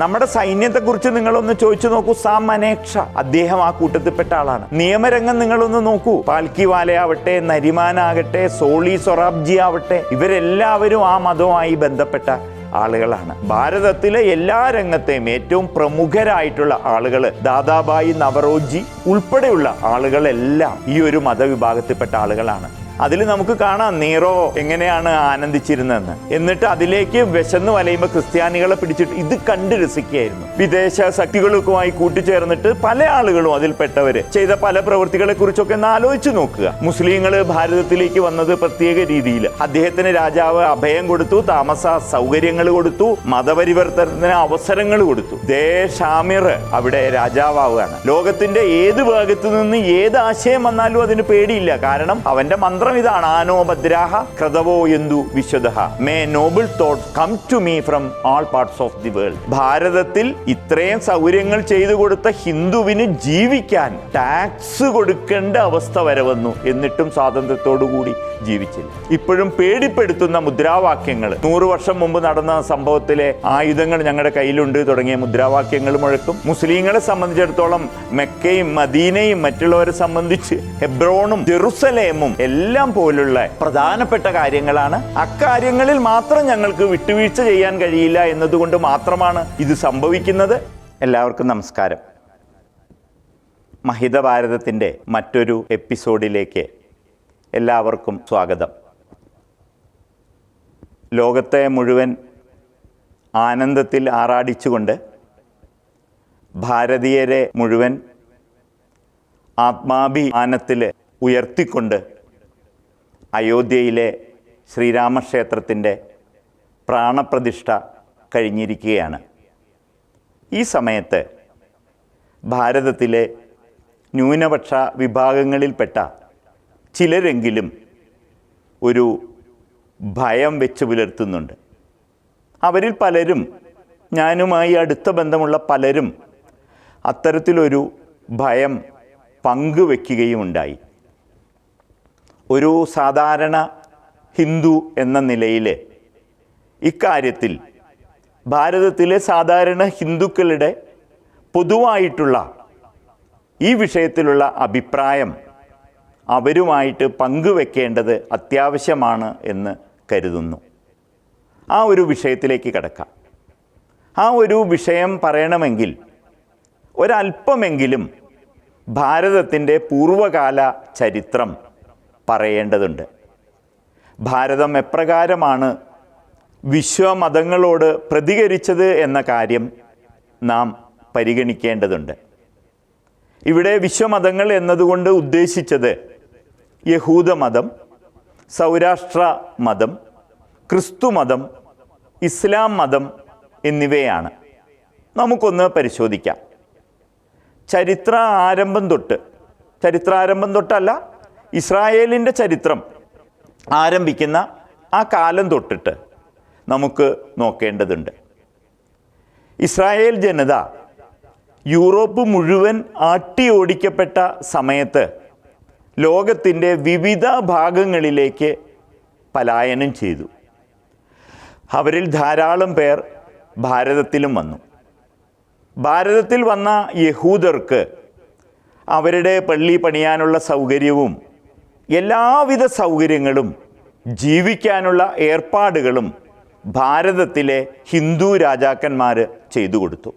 നമ്മുടെ സൈന്യത്തെ സൈന്യത്തെക്കുറിച്ച് നിങ്ങളൊന്ന് ചോദിച്ചു നോക്കൂ. സാം മനേക്ഷ അദ്ദേഹം ആ കൂട്ടത്തിൽപ്പെട്ട ആളാണ്. നിയമരംഗം നിങ്ങളൊന്ന് നോക്കൂ. പാൽക്കി വാലയാവട്ടെ നരിമാനാകട്ടെ സോളി സൊറാബ്ജി ആവട്ടെ ഇവരെല്ലാവരും ആ മതവുമായി ബന്ധപ്പെട്ട ആളുകളാണ്. ഭാരതത്തിലെ എല്ലാ രംഗത്തെയും ഏറ്റവും പ്രമുഖരായിട്ടുള്ള ആളുകൾ ദാദാബായി നവറോജി ഉൾപ്പെടെയുള്ള ആളുകളെല്ലാം ഈ ഒരു മതവിഭാഗത്തിൽപ്പെട്ട ആളുകളാണ്. അതിൽ നമുക്ക് കാണാം നീറോ എങ്ങനെയാണ് ആനന്ദിച്ചിരുന്നതെന്ന്. എന്നിട്ട് അതിലേക്ക് വിശന്ന് വലയുമ്പോൾ ക്രിസ്ത്യാനികളെ പിടിച്ചിട്ട് ഇത് കണ്ട് രസിക്കുകയായിരുന്നു. വിദേശ ശക്തികൾക്കുമായി കൂട്ടിച്ചേർന്നിട്ട് പല ആളുകളും അതിൽപ്പെട്ടവര് ചെയ്ത പല പ്രവൃത്തികളെ കുറിച്ചൊക്കെ ഒന്ന് ആലോചിച്ചു നോക്കുക. മുസ്ലിങ്ങൾ ഭാരതത്തിലേക്ക് വന്നത് പ്രത്യേക രീതിയിൽ അദ്ദേഹത്തിന് രാജാവ് അഭയം കൊടുത്തു താമസ സൗകര്യങ്ങൾ കൊടുത്തു മതപരിവർത്തനത്തിന് അവസരങ്ങൾ കൊടുത്തു. ദേ ഷാമിർ അവിടെ രാജാവാണ് ലോകത്തിന്റെ ഏത് ഭാഗത്തു നിന്ന് ഏത് ആശയം വന്നാലും അതിന് പേടിയില്ല. കാരണം അവന്റെ മന്ത്രം ഇതാണ്. ആനോ ഭദ്രാഹ ക്രതവോ എന്തു വിശ്വത may noble thought come to me from all parts of the world ഭാരതത്തിൽ ഇത്രയും സൗകര്യങ്ങൾ ചെയ്തു കൊടുത്ത ഹിന്ദുവിന് ജീവിക്കാൻ ടാക്സ് കൊടുക്കേണ്ട അവസ്ഥ വരെ വന്നു. എന്നിട്ടും സ്വാതന്ത്ര്യത്തോടു കൂടി ജീവിച്ചില്ല. ഇപ്പോഴും പേടിപ്പെടുത്തുന്ന മുദ്രാവാക്യങ്ങൾ. നൂറ് വർഷം മുമ്പ് നടന്ന സംഭവത്തിലെ ആയുധങ്ങൾ ഞങ്ങളുടെ കയ്യിലുണ്ട്. തുടങ്ങിയ മുദ്രാവാക്യങ്ങൾ മുഴക്കും. മുസ്ലിങ്ങളെ സംബന്ധിച്ചിടത്തോളം മെക്കയും മദീനയും മറ്റുള്ളവരെ സംബന്ധിച്ച് ഹെബ്രോണും ജെറുസലേമും എല്ലാം പോലുള്ള പ്രധാനപ്പെട്ട കാര്യങ്ങളാണ്. അക്കാര്യങ്ങളിൽ മാത്രം ഞങ്ങൾക്ക് വിട്ടുവീഴ്ച ചെയ്യാൻ കഴിയില്ല എന്നതുകൊണ്ട് മാത്രമാണ് ഇത് സംഭവിക്കുന്നത്. എല്ലാവർക്കും നമസ്കാരം. മഹിത ഭാരതത്തിന്റെ മറ്റൊരു എപ്പിസോഡിലേക്ക് എല്ലാവർക്കും സ്വാഗതം. ലോകത്തെ മുഴുവൻ ആനന്ദത്തിൽ ആറാടിച്ചുകൊണ്ട് ഭാരതീയരെ മുഴുവൻ ആത്മാഭിമാനത്തിൽ ഉയർത്തിക്കൊണ്ട് അയോധ്യയിലെ ശ്രീരാമക്ഷേത്രത്തിന്റെ പ്രാണപ്രതിഷ്ഠ കഴിഞ്ഞിരിക്കുകയാണ്. ഈ സമയത്ത് ഭാരതത്തിലെ ന്യൂനപക്ഷ വിഭാഗങ്ങളിൽപ്പെട്ട ചിലരെങ്കിലും ഒരു ഭയം വെച്ച് പുലർത്തുന്നുണ്ട്. അവരിൽ പലരും ഞാനുമായി അടുത്ത ബന്ധമുള്ള പലരും അത്തരത്തിലൊരു ഭയം പങ്കുവെക്കുകയുമുണ്ടായി. ഒരു സാധാരണ ഹിന്ദു എന്ന നിലയിൽ ഇക്കാര്യത്തിൽ ഭാരതത്തിലെ സാധാരണ ഹിന്ദുക്കളുടെ പൊതുവായിട്ടുള്ള ഈ വിഷയത്തിലുള്ള അഭിപ്രായം അവരുമായിട്ട് പങ്കുവെക്കേണ്ടത് അത്യാവശ്യമാണ് എന്ന് കരുതുന്നു. ആ ഒരു വിഷയത്തിലേക്ക് കിടക്കാം. ആ ഒരു വിഷയം പറയണമെങ്കിൽ ഒരല്പമെങ്കിലും ഭാരതത്തിന്റെ പൂർവകാല ചരിത്രം പറയേണ്ടതുണ്ട്. ഭാരതം എപ്രകാരമാണ് വിശ്വമതങ്ങളോട് പ്രതികരിച്ചത് എന്ന കാര്യം നാം പരിഗണിക്കേണ്ടതുണ്ട്. ഇവിടെ വിശ്വമതങ്ങൾ എന്നതുകൊണ്ട് ഉദ്ദേശിച്ചത് യഹൂദമതം സൗരാഷ്ട്ര മതം ക്രിസ്തുമതം ഇസ്ലാം മതം എന്നിവയാണ്. നമുക്കൊന്ന് പരിശോധിക്കാം. ചരിത്ര ആരംഭം തൊട്ട് ചരിത്രാരംഭം തൊട്ടല്ല ഇസ്രായേലിന്റെ ചരിത്രം ആരംഭിക്കുന്ന ആ കാലം തൊട്ടിട്ട് നമുക്ക് നോക്കേണ്ടതുണ്ട്. ഇസ്രായേൽ ജനത യൂറോപ്പ് മുഴുവൻ ആട്ടി ഓടിക്കപ്പെട്ട സമയത്ത് ലോകത്തിന്റെ വിവിധ ഭാഗങ്ങളിലേക്ക് പലായനം ചെയ്തു. അവരിൽ ധാരാളം പേർ ഭാരതത്തിലും വന്നു. ഭാരതത്തിൽ വന്ന യഹൂദർക്ക് അവരുടെ പള്ളി പണിയാനുള്ള സൗകര്യവും എല്ലാവിധ സൗകര്യങ്ങളും ജീവിക്കാനുള്ള ഏർപ്പാടുകളും ഭാരതത്തിലെ ഹിന്ദു രാജാക്കന്മാർ ചെയ്തു കൊടുത്തു.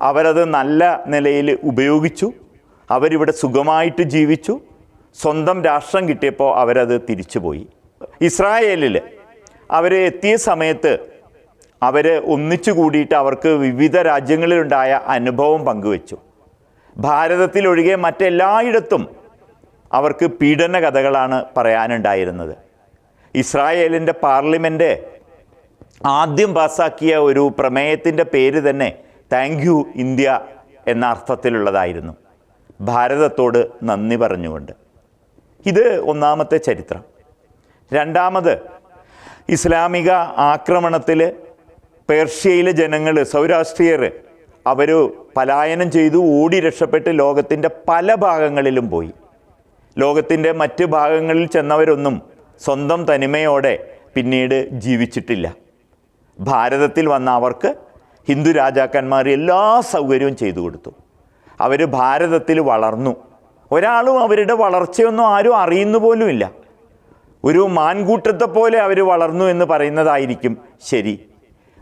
അവരത് നല്ല നിലയിൽ ഉപയോഗിച്ചു. അവരിവിടെ സുഖമായിട്ട് ജീവിച്ചു. സ്വന്തം രാഷ്ട്രം കിട്ടിയപ്പോൾ അവരത് തിരിച്ചുപോയി. ഇസ്രായേലിൽ അവർ എത്തിയ സമയത്ത് അവർ ഒന്നിച്ചു കൂടിയിട്ട് അവർക്ക് വിവിധ രാജ്യങ്ങളിലുണ്ടായ അനുഭവം പങ്കുവച്ചു. ഭാരതത്തിലൊഴികെ മറ്റെല്ലായിടത്തും അവർക്ക് പീഡന കഥകളാണ് പറയാനുണ്ടായിരുന്നത്. ഇസ്രായേലിന്റെ പാർലമെന്റ് ആദ്യം പാസ്സാക്കിയ ഒരു പ്രമേയത്തിന്റെ പേര് തന്നെ താങ്ക് യു ഇന്ത്യ എന്ന അർത്ഥത്തിലുള്ളതായിരുന്നു. ഭാരതത്തോട് നന്ദി പറഞ്ഞുകൊണ്ട്. ഇത് ഒന്നാമത്തെ ചരിത്രം. രണ്ടാമത് ഇസ്ലാമിക ആക്രമണത്തിൽ പേർഷ്യയിലെ ജനങ്ങൾ സൗരാഷ്ട്രീയർ അവർ പലായനം ചെയ്തു ഓടി രക്ഷപ്പെട്ട് ലോകത്തിന്റെ പല ഭാഗങ്ങളിലും പോയി. ലോകത്തിന്റെ മറ്റ് ഭാഗങ്ങളിൽ ചെന്നവരൊന്നും സ്വന്തം തനിമയോടെ പിന്നീട് ജീവിച്ചിട്ടില്ല. ഭാരതത്തിൽ വന്ന അവർക്ക് ഹിന്ദു രാജാക്കന്മാർ എല്ലാ സൗകര്യവും ചെയ്തു കൊടുത്തു. അവർ ഭാരതത്തിൽ വളർന്നു. ഒരാളും അവരുടെ വളർച്ചയൊന്നും ആരും അറിയുന്ന പോലുമില്ല ഒരു മാൻകൂട്ടത്തെ പോലെ അവർ വളർന്നു എന്ന് പറയുന്നതായിരിക്കും ശരി.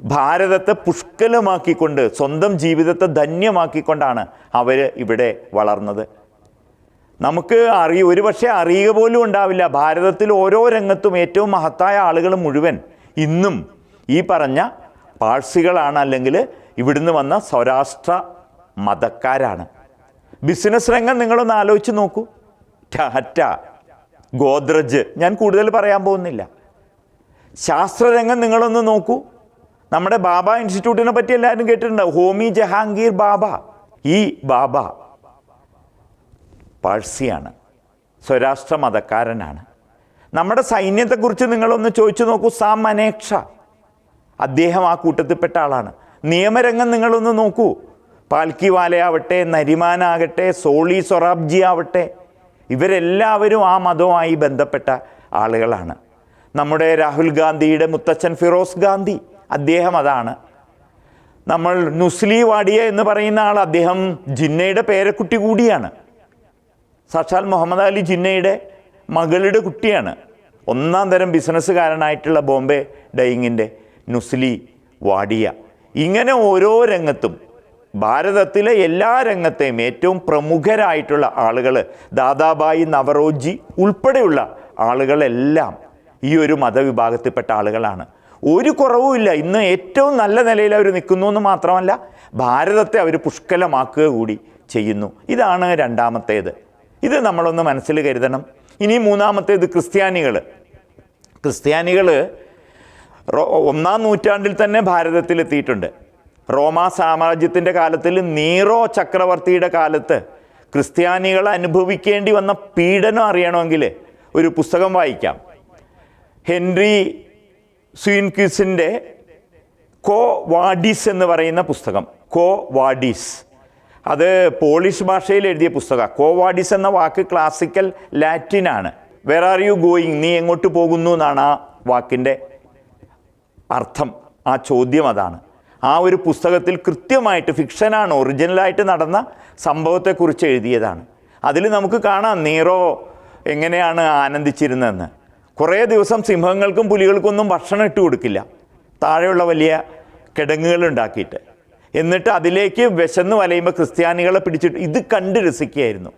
ഭാരതത്തെ പുഷ്കലമാക്കിക്കൊണ്ട് സ്വന്തം ജീവിതത്തെ ധന്യമാക്കിക്കൊണ്ടാണ് അവർ ഇവിടെ വളർന്നത്. നമുക്ക് അറിയ ഒരുപക്ഷെ അറിയുക പോലും ഉണ്ടാവില്ല. ഭാരതത്തിൽ ഓരോ രംഗത്തും ഏറ്റവും മഹത്തായ ആളുകൾ മുഴുവൻ ഇന്നും ഈ പറഞ്ഞ പാഴ്സികളാണ് അല്ലെങ്കിൽ ഇവിടുന്ന് വന്ന സൗരാഷ്ട്ര മതക്കാരാണ്. ബിസിനസ് രംഗം നിങ്ങളൊന്ന് ആലോചിച്ച് നോക്കൂ. ടാറ്റ ഗോദ്രജ് ഞാൻ കൂടുതൽ പറയാൻ പോകുന്നില്ല. ശാസ്ത്രരംഗം നിങ്ങളൊന്ന് നോക്കൂ. നമ്മുടെ ബാബ ഇൻസ്റ്റിറ്റ്യൂട്ടിനെ പറ്റി എല്ലാവരും കേട്ടിട്ടുണ്ട്? ഹോമി ജഹാംഗീർ ബാബ. ഈ ബാബ പാഴ്സിയാണ്. സ്വരാഷ്ട്ര മതക്കാരനാണ് നമ്മുടെ സൈന്യത്തെക്കുറിച്ച് നിങ്ങളൊന്ന് ചോദിച്ചു നോക്കൂ. സാം മനേക്ഷ അദ്ദേഹം ആ കൂട്ടത്തിൽപ്പെട്ട ആളാണ്. നിയമരംഗം നിങ്ങളൊന്ന് നോക്കൂ. പാൽക്കി വാലയാവട്ടെ നരിമാനാകട്ടെ സോളി സൊറാബ്ജി ആവട്ടെ ഇവരെല്ലാവരും ആ മതവുമായി ബന്ധപ്പെട്ട ആളുകളാണ്. നമ്മുടെ രാഹുൽ ഗാന്ധിയുടെ മുത്തച്ഛൻ ഫിറോസ് ഗാന്ധി അദ്ദേഹം അതാണ്. നമ്മൾ നുസ്ലി വാടിയ എന്ന് പറയുന്ന ആൾ അദ്ദേഹം ജിന്നയുടെ പേരക്കുട്ടി കൂടിയാണ്. സാക്ഷാൽ മുഹമ്മദ് അലി ജിന്നയുടെ മകളുടെ കുട്ടിയാണ്. ഒന്നാം തരം ബിസിനസ്സുകാരനായിട്ടുള്ള ബോംബെ ഡൈയിങ്ങിന്റെ നുസ്ലി വാടിയ. ഇങ്ങനെ ഓരോ രംഗത്തും ഭാരതത്തിലെ എല്ലാ രംഗത്തെയും ഏറ്റവും പ്രമുഖരായിട്ടുള്ള ആളുകൾ ദാദാബായി നവറോജി ഉൾപ്പെടെയുള്ള ആളുകളെല്ലാം ഈ ഒരു മതവിഭാഗത്തിൽപ്പെട്ട ആളുകളാണ്. ഒരു കുറവുമില്ല ഇന്ന് ഏറ്റവും നല്ല നിലയിൽ അവർ നിൽക്കുന്നു എന്ന് മാത്രമല്ല ഭാരതത്തെ അവർ പുഷ്കലമാക്കുക കൂടി ചെയ്യുന്നു. ഇതാണ് രണ്ടാമത്തേത്. ഇത് നമ്മളൊന്ന് മനസ്സിൽ കരുതണം. ഇനി മൂന്നാമത്തേത് ക്രിസ്ത്യാനികൾ. ക്രിസ്ത്യാനികൾ ഒന്നാം നൂറ്റാണ്ടിൽ തന്നെ ഭാരതത്തിലെത്തിയിട്ടുണ്ട്. റോമാ സാമ്രാജ്യത്തിന്റെ കാലത്തിൽ നീറോ ചക്രവർത്തിയുടെ കാലത്ത് ക്രിസ്ത്യാനികൾ അനുഭവിക്കേണ്ടി വന്ന പീഡനം അറിയണമെങ്കിൽ ഒരു പുസ്തകം വായിക്കാം. ഹെൻറി സ്വീൻക്യൂസിന്റെ കോ വാഡീസ് എന്ന് പറയുന്ന പുസ്തകം. കോ വാഡീസ്. അത് പോളിഷ് ഭാഷയിൽ എഴുതിയ പുസ്തകമാണ്. കോവാഡിസ് എന്ന വാക്ക് ക്ലാസിക്കൽ ലാറ്റിൻ ആണ്. വേർ ആർ യു ഗോയിങ് നീ എങ്ങോട്ട് പോകുന്നു എന്നാണ് ആ വാക്കിന്റെ അർത്ഥം. ആ ചോദ്യം അതാണ്. ആ ഒരു പുസ്തകത്തിൽ കൃത്യമായിട്ട് ഫിക്ഷനാണ് ഒറിജിനലായിട്ട് നടന്ന സംഭവത്തെക്കുറിച്ച് എഴുതിയതാണ്. അതിൽ നമുക്ക് കാണാം നീറോ എങ്ങനെയാണ് ആനന്ദിച്ചിരുന്നതെന്ന്. കുറേ ദിവസം സിംഹങ്ങൾക്കും പുലികൾക്കൊന്നും ഭക്ഷണം ഇട്ട് കൊടുക്കില്ല താഴെയുള്ള വലിയ കിടങ്ങുകൾ ഉണ്ടാക്കിയിട്ട്. എന്നിട്ട് അതിലേക്ക് വിശന്ന് വലയുമ്പോൾ ക്രിസ്ത്യാനികളെ പിടിച്ചിട്ട് ഇത് കണ്ട് രസിക്കുകയായിരുന്നു.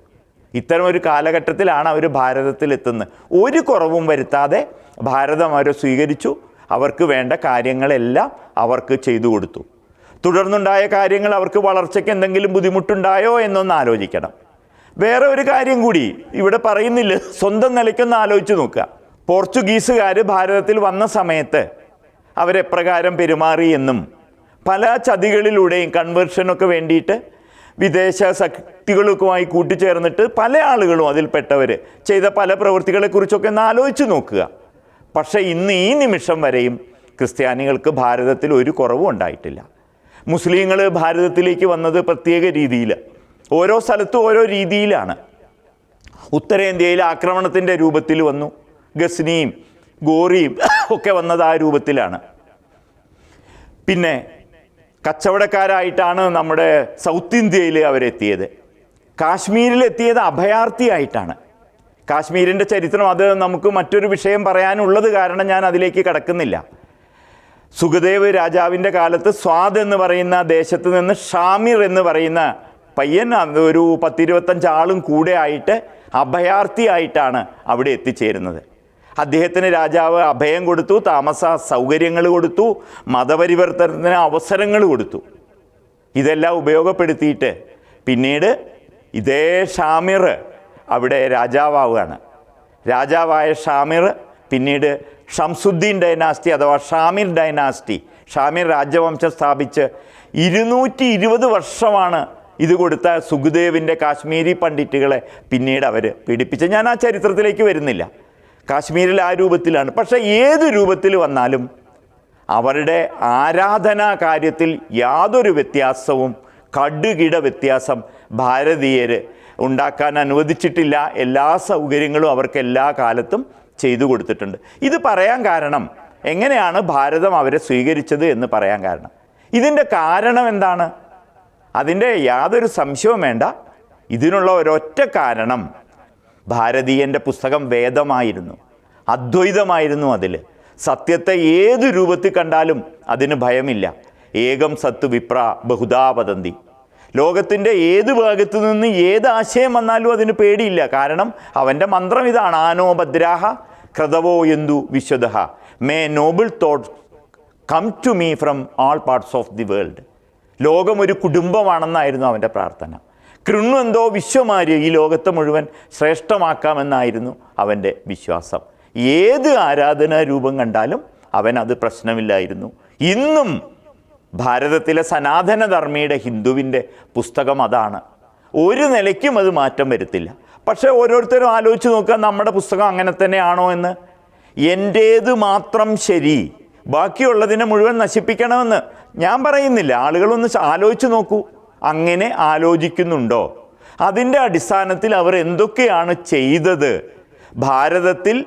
ഇത്തരം ഒരു കാലഘട്ടത്തിലാണ് അവർ ഭാരതത്തിൽ എത്തുന്നത് ഒരു കുറവും വരുത്താതെ ഭാരതം അവരെ സ്വീകരിച്ചു. അവർക്ക് വേണ്ട കാര്യങ്ങളെല്ലാം അവർക്ക് ചെയ്തു കൊടുത്തു. തുടർന്നുണ്ടായ കാര്യങ്ങൾ അവർക്ക് വളർച്ചയ്ക്ക് എന്തെങ്കിലും ബുദ്ധിമുട്ടുണ്ടായോ എന്നൊന്ന് ആലോചിക്കണം. വേറെ ഒരു കാര്യം കൂടി ഇവിടെ പറയുന്നില്ല. സ്വന്തം നിലയ്ക്കൊന്ന് ആലോചിച്ച് നോക്കുക. പോർച്ചുഗീസുകാർ ഭാരതത്തിൽ വന്ന സമയത്ത് അവരെപ്രകാരം പെരുമാറി എന്നും പല ചതികളിലൂടെയും കൺവേർഷനൊക്കെ വേണ്ടിയിട്ട് വിദേശ ശക്തികളൊക്കെയുമായി കൂട്ടിച്ചേർന്നിട്ട് പല ആളുകളും അതിൽപ്പെട്ടവർ ചെയ്ത പല പ്രവൃത്തികളെക്കുറിച്ചൊക്കെ ഒന്ന് ആലോചിച്ച് നോക്കുക. പക്ഷേ ഇന്ന് ഈ നിമിഷം വരെയും ക്രിസ്ത്യാനികൾക്ക് ഭാരതത്തിൽ ഒരു കുറവും ഉണ്ടായിട്ടില്ല. മുസ്ലിങ്ങൾ ഭാരതത്തിലേക്ക് വന്നത് പ്രത്യേക രീതിയിൽ ഓരോ സ്ഥലത്തും ഓരോ രീതിയിലാണ്. ഉത്തരേന്ത്യയിൽ ആക്രമണത്തിന്റെ രൂപത്തിൽ വന്നു ഗസ്നിയും ഗോറിയും ഒക്കെ വന്നത് ആ രൂപത്തിലാണ്. പിന്നെ കച്ചവടക്കാരായിട്ടാണ് നമ്മുടെ സൗത്ത് ഇന്ത്യയിൽ അവരെത്തിയത്. കാശ്മീരിലെത്തിയത് അഭയാർത്ഥിയായിട്ടാണ്. കാശ്മീരിന്റെ ചരിത്രം അത് നമുക്ക് മറ്റൊരു വിഷയം പറയാനുള്ളത് കാരണം ഞാൻ അതിലേക്ക് കടക്കുന്നില്ല. സുഖദേവ് രാജാവിന്റെ കാലത്ത് സ്വാദ് എന്ന് പറയുന്ന ദേശത്ത് നിന്ന് ഷാമിർ എന്ന് പറയുന്ന പയ്യൻ ഒരു പത്തിരുപത്തഞ്ച് ആളും കൂടെ ആയിട്ട് അഭയാർത്ഥിയായിട്ടാണ് അവിടെ എത്തിച്ചേരുന്നത്. അദ്ദേഹത്തിന് രാജാവ് അഭയം കൊടുത്തു താമസ സൗകര്യങ്ങൾ കൊടുത്തു മതപരിവർത്തനത്തിന് അവസരങ്ങൾ കൊടുത്തു. ഇതെല്ലാം ഉപയോഗപ്പെടുത്തിയിട്ട് പിന്നീട് ഇതേ ഷാമിർ അവിടെ രാജാവാവുകയാണ്. രാജാവായ ഷാമിർ പിന്നീട് ഷംസുദ്ദീൻ ഡൈനാസ്റ്റി അഥവാ ഷാമിർ ഡൈനാസ്റ്റി ഷാമിർ രാജവംശം സ്ഥാപിച്ച് ഇരുന്നൂറ്റി ഇരുപത് വർഷമാണ് ഇത് കൊടുത്ത സുഖദേവിന്റെ കാശ്മീരി പണ്ഡിറ്റുകളെ പിന്നീട് അവർ പീഡിപ്പിച്ച് ഞാൻ ആ ചരിത്രത്തിലേക്ക് വരുന്നില്ല. കാശ്മീരിൽ ആ രൂപത്തിലാണ്. പക്ഷേ ഏത് രൂപത്തിൽ വന്നാലും അവരുടെ ആരാധനാ കാര്യത്തിൽ യാതൊരു വ്യത്യാസവും കടുകിട വ്യത്യാസം ഭാരതീയർ ഉണ്ടാക്കാൻ അനുവദിച്ചിട്ടില്ല. എല്ലാ സൗകര്യങ്ങളും അവർക്ക് എല്ലാ കാലത്തും ചെയ്തു കൊടുത്തിട്ടുണ്ട്. ഇത് പറയാൻ കാരണം എങ്ങനെയാണ് ഭാരതം അവരെ സ്വീകരിച്ചത് എന്ന് പറയാൻ കാരണം. ഇതിന്റെ കാരണം എന്താണ്? അതിന്റെ യാതൊരു സംശയവും വേണ്ട. ഇതിനുള്ള ഒരൊറ്റ കാരണം ഭാരതീയന്റെ പുസ്തകം വേദമായിരുന്നു അദ്വൈതമായിരുന്നു അതിൽ. സത്യത്തെ ഏത് രൂപത്തിൽ കണ്ടാലും അതിന് ഭയമില്ല. ഏകം സത്ത് വിപ്ര ബഹുദാ വദന്തി. ലോകത്തിന്റെ ഏത് ഭാഗത്തു നിന്ന് ഏത് ആശയം വന്നാലും അതിന് പേടിയില്ല. കാരണം അവന്റെ മന്ത്രം ഇതാണ് ആനോ ഭദ്രാഹ ക്രതവോ എന്തു വിശ്വദ may noble thought come to me from all parts of the world. ലോകം ഒരു കുടുംബമാണെന്നായിരുന്നു അവന്റെ പ്രാർത്ഥന. കൃണ്ണു എന്തോ വിശ്വമാര് ഈ ലോകത്തെ മുഴുവൻ ശ്രേഷ്ഠമാക്കാമെന്നായിരുന്നു അവന്റെ വിശ്വാസം. ഏത് ആരാധനാ രൂപം കണ്ടാലും അവൻ അത് പ്രശ്നമില്ലായിരുന്നു. ഇന്നും ഭാരതത്തിലെ സനാതനധർമ്മിയുടെ ഹിന്ദുവിന്റെ പുസ്തകം അതാണ്. ഒരു നിലയ്ക്കും അത് മാറ്റം വരുത്തില്ല. പക്ഷേ ഓരോരുത്തരും ആലോചിച്ച് നോക്കുക നമ്മുടെ പുസ്തകം അങ്ങനെ തന്നെയാണോ എന്ന്. എന്റേത് മാത്രം ശരി ബാക്കിയുള്ളതിനെ മുഴുവൻ നശിപ്പിക്കണമെന്ന് ഞാൻ പറയുന്നില്ല. ആളുകളൊന്ന് ആലോചിച്ച് നോക്കൂ. അങ്ങനെ ആലോചിക്കുന്നുണ്ടോ? അതിന്റെ അടിസ്ഥാനത്തിൽ അവർ എന്തൊക്കെയാണ് ചെയ്തത്? ഭാരതത്തിൽ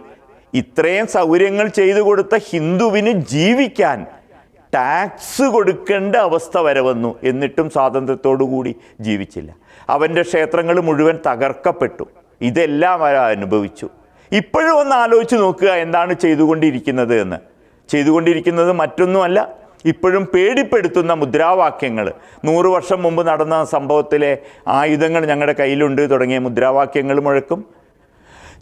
ഇത്രയും സൗകര്യങ്ങൾ ചെയ്തു കൊടുത്ത ഹിന്ദുവിന് ജീവിക്കാൻ ടാക്സ് കൊടുക്കേണ്ട അവസ്ഥ വരെ വന്നു. എന്നിട്ടും സ്വാതന്ത്ര്യത്തോടു കൂടി ജീവിച്ചില്ല. അവന്റെ ക്ഷേത്രങ്ങൾ മുഴുവൻ തകർക്കപ്പെട്ടു. ഇതെല്ലാം അനുഭവിച്ചു. ഇപ്പോഴും ഒന്ന് ആലോചിച്ച് നോക്കുക എന്താണ് ചെയ്തുകൊണ്ടിരിക്കുന്നത് എന്ന്. ചെയ്തുകൊണ്ടിരിക്കുന്നത് മറ്റൊന്നുമല്ല ഇപ്പോഴും പേടിപ്പെടുത്തുന്ന മുദ്രാവാക്യങ്ങൾ. നൂറ് വർഷം മുമ്പ് നടന്ന സംഭവത്തിലെ ആയുധങ്ങൾ ഞങ്ങളുടെ കയ്യിലുണ്ട് തുടങ്ങിയ മുദ്രാവാക്യങ്ങൾ മുഴക്കും.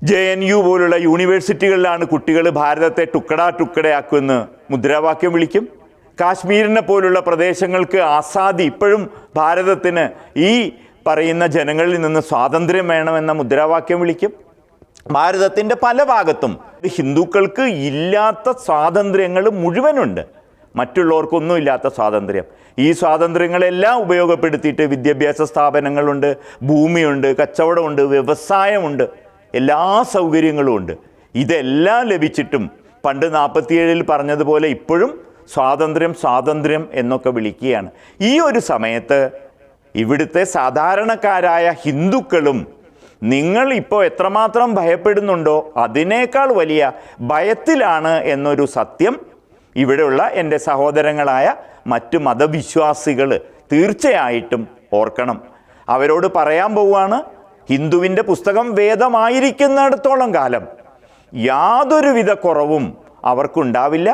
ജെ എൻ യു പോലുള്ള യൂണിവേഴ്സിറ്റികളിലാണ് കുട്ടികൾ ഭാരതത്തെ ടുക്കട ടുക്കടയാക്കുമെന്ന് മുദ്രാവാക്യം വിളിക്കും. കാശ്മീരിനെ പോലുള്ള പ്രദേശങ്ങൾക്ക് ആസാദി ഇപ്പോഴും ഭാരതത്തിന് ഈ പറയുന്ന ജനങ്ങളിൽ നിന്ന് സ്വാതന്ത്ര്യം വേണമെന്ന മുദ്രാവാക്യം വിളിക്കും. ഭാരതത്തിന്റെ പല ഭാഗത്തും ഹിന്ദുക്കൾക്ക് ഇല്ലാത്ത സ്വാതന്ത്ര്യങ്ങൾ മുഴുവനുണ്ട്. മറ്റുള്ളവർക്കൊന്നും ഇല്ലാത്ത സ്വാതന്ത്ര്യം. ഈ സ്വാതന്ത്ര്യങ്ങളെല്ലാം ഉപയോഗപ്പെടുത്തിയിട്ട് വിദ്യാഭ്യാസ സ്ഥാപനങ്ങളുണ്ട് ഭൂമിയുണ്ട് കച്ചവടമുണ്ട് വ്യവസായമുണ്ട് എല്ലാ സൗകര്യങ്ങളും ഉണ്ട്. ഇതെല്ലാം ലഭിച്ചിട്ടും പണ്ട് നാൽപ്പത്തിയേഴിൽ പറഞ്ഞതുപോലെ ഇപ്പോഴും സ്വാതന്ത്ര്യം സ്വാതന്ത്ര്യം എന്നൊക്കെ വിളിക്കുകയാണ്. ഈ ഒരു സമയത്ത് ഇവിടുത്തെ സാധാരണക്കാരായ ഹിന്ദുക്കളും നിങ്ങൾ ഇപ്പോൾ എത്രമാത്രം ഭയപ്പെടുന്നുണ്ടോ അതിനേക്കാൾ വലിയ ഭയത്തിലാണ് എന്നൊരു സത്യം ഇവിടെയുള്ള എന്റെ സഹോദരങ്ങളായ മറ്റു മതവിശ്വാസികൾ തീർച്ചയായിട്ടും ഓർക്കണം. അവരോട് പറയാൻ പോവുകയാണ് ഹിന്ദുവിന്റെ പുസ്തകം വേദമായിരിക്കുന്നിടത്തോളം കാലം യാതൊരുവിധ കുറവും അവർക്കുണ്ടാവില്ല.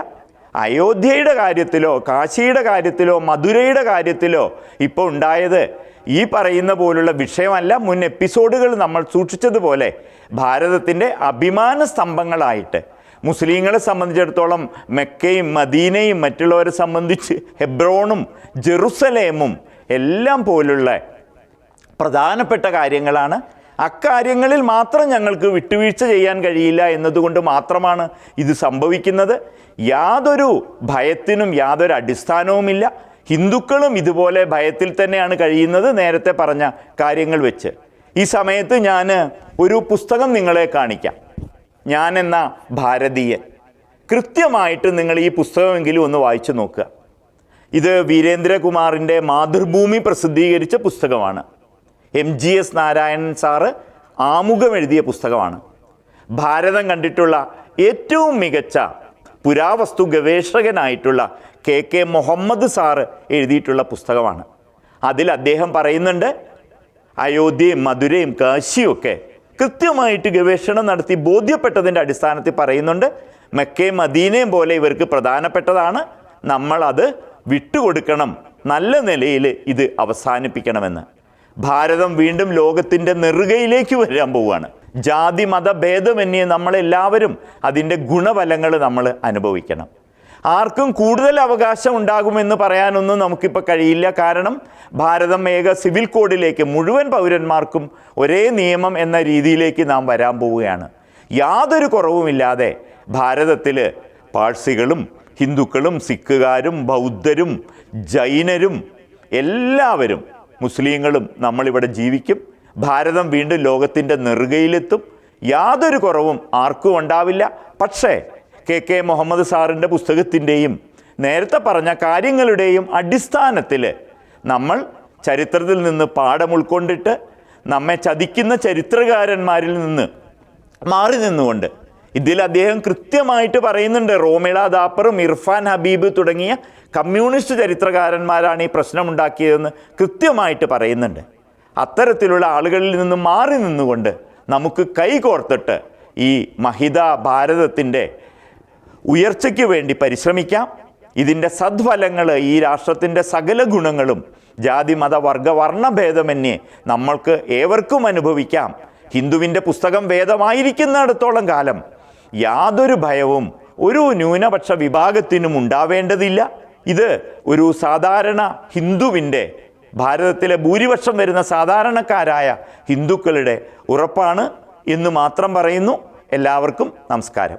അയോധ്യയുടെ കാര്യത്തിലോ കാശിയുടെ കാര്യത്തിലോ മധുരയുടെ കാര്യത്തിലോ ഇപ്പോൾ ഉണ്ടായത് ഈ പറയുന്ന പോലുള്ള വിഷയമല്ല. മുൻ എപ്പിസോഡുകൾ നമ്മൾ സൂക്ഷിച്ചതുപോലെ ഭാരതത്തിന്റെ അഭിമാന സ്തംഭങ്ങളായിട്ട് മുസ്ലിങ്ങളെ സംബന്ധിച്ചിടത്തോളം മെക്കയും മദീനയും മറ്റുള്ളവരെ സംബന്ധിച്ച് ഹെബ്രോണും ജെറുസലേമും എല്ലാം പോലുള്ള പ്രധാനപ്പെട്ട കാര്യങ്ങളാണ്. അക്കാര്യങ്ങളിൽ മാത്രം ഞങ്ങൾക്ക് വിട്ടുവീഴ്ച ചെയ്യാൻ കഴിയില്ല എന്നതുകൊണ്ട് മാത്രമാണ് ഇത് സംഭവിക്കുന്നത്. യാതൊരു ഭയത്തിനും യാതൊരു അടിസ്ഥാനവുമില്ല. ഹിന്ദുക്കളും ഇതുപോലെ ഭയത്തിൽ തന്നെയാണ് കഴിയുന്നത് നേരത്തെ പറഞ്ഞ കാര്യങ്ങൾ വെച്ച്. ഈ സമയത്ത് ഞാൻ ഒരു പുസ്തകം നിങ്ങളെ കാണിക്കാം. ഞാൻ എന്ന ഭാരതീയൻ. കൃത്യമായിട്ട് നിങ്ങൾ ഈ പുസ്തകമെങ്കിലും ഒന്ന് വായിച്ചു നോക്കുക. ഇത് വീരേന്ദ്രകുമാറിന്റെ മാതൃഭൂമി പ്രസിദ്ധീകരിച്ച പുസ്തകമാണ്. M G S Narayanan sir ആമുഖം എഴുതിയ പുസ്തകമാണ്. ഭാരതം കണ്ടിട്ടുള്ള ഏറ്റവും മികച്ച പുരാവസ്തു ഗവേഷകനായിട്ടുള്ള കെ കെ മുഹമ്മദ് സാറ് എഴുതിയിട്ടുള്ള പുസ്തകമാണ്. അതിൽ അദ്ദേഹം പറയുന്നുണ്ട് അയോധ്യയും മധുരയും കാശിയും ഒക്കെ കൃത്യമായിട്ട് ഗവേഷണം നടത്തി ബോധ്യപ്പെട്ടതിന്റെ അടിസ്ഥാനത്തിൽ പറയുന്നുണ്ട് മെക്കയും മദീനയും പോലെ ഇവർക്ക് പ്രധാനപ്പെട്ടതാണ്. നമ്മളത് വിട്ടുകൊടുക്കണം നല്ല നിലയിൽ ഇത് അവസാനിപ്പിക്കണമെന്ന്. ഭാരതം വീണ്ടും ലോകത്തിന്റെ നെറുകയിലേക്ക് വരാൻ പോവുകയാണ്. ജാതി മത ഭേദമന്യേ നമ്മളെല്ലാവരും അതിന്റെ ഗുണഫലങ്ങൾ നമ്മൾ അനുഭവിക്കണം. ആർക്കും കൂടുതൽ അവകാശം ഉണ്ടാകുമെന്ന് പറയാനൊന്നും നമുക്കിപ്പോൾ കഴിയില്ല. കാരണം ഭാരതം ഏക സിവിൽ കോഡിലേക്ക് മുഴുവൻ പൗരന്മാർക്കും ഒരേ നിയമം എന്ന രീതിയിലേക്ക് നാം വരാൻ പോവുകയാണ്. യാതൊരു കുറവുമില്ലാതെ ഭാരതത്തിൽ പാഴ്സികളും ഹിന്ദുക്കളും സിഖുകാരും ബൗദ്ധരും ജൈനരും എല്ലാവരും മുസ്ലിങ്ങളും നമ്മളിവിടെ ജീവിക്കും. ഭാരതം വീണ്ടും ലോകത്തിന്റെ നെറുകയിലെത്തും. യാതൊരു കുറവും ആർക്കും ഉണ്ടാവില്ല. പക്ഷേ കെ കെ മുഹമ്മദ് സാറിന്റെ പുസ്തകത്തിന്റെയും നേരത്തെ പറഞ്ഞ കാര്യങ്ങളുടെയും അടിസ്ഥാനത്തിൽ നമ്മൾ ചരിത്രത്തിൽ നിന്ന് പാഠം ഉൾക്കൊണ്ടിട്ട് നമ്മെ ചതിക്കുന്ന ചരിത്രകാരന്മാരിൽ നിന്ന് മാറി നിന്നുകൊണ്ട് ഇതിൽ അദ്ദേഹം കൃത്യമായിട്ട് പറയുന്നുണ്ട്. റോമിള ദാപ്പറും ഇർഫാൻ ഹബീബ് തുടങ്ങിയ കമ്മ്യൂണിസ്റ്റ് ചരിത്രകാരന്മാരാണ് ഈ പ്രശ്നമുണ്ടാക്കിയതെന്ന് കൃത്യമായിട്ട് പറയുന്നുണ്ട്. അത്തരത്തിലുള്ള ആളുകളിൽ നിന്ന് മാറി നിന്നുകൊണ്ട് നമുക്ക് കൈകോർത്തിട്ട് ഈ മഹിത ഭാരതത്തിന്റെ ഉയർച്ചയ്ക്ക് വേണ്ടി പരിശ്രമിക്കാം. ഇതിന്റെ സദ്ഫലങ്ങൾ ഈ രാഷ്ട്രത്തിന്റെ സകല ഗുണങ്ങളും ജാതി മത വർഗ വർണഭേദമന്യേ നമ്മൾക്ക് ഏവർക്കും അനുഭവിക്കാം. ഹിന്ദുവിന്റെ പുസ്തകം വേദമായിരിക്കുന്നിടത്തോളം കാലം യാതൊരു ഭയവും ഒരു ന്യൂനപക്ഷ വിഭാഗത്തിനും ഉണ്ടാവേണ്ടതില്ല. ഇത് ഒരു സാധാരണ ഹിന്ദുവിന്റെ ഭാരതത്തിലെ ഭൂരിപക്ഷം വരുന്ന സാധാരണക്കാരായ ഹിന്ദുക്കളുടെ ഉറപ്പാണ് എന്ന് മാത്രം പറയുന്നു. എല്ലാവർക്കും നമസ്കാരം.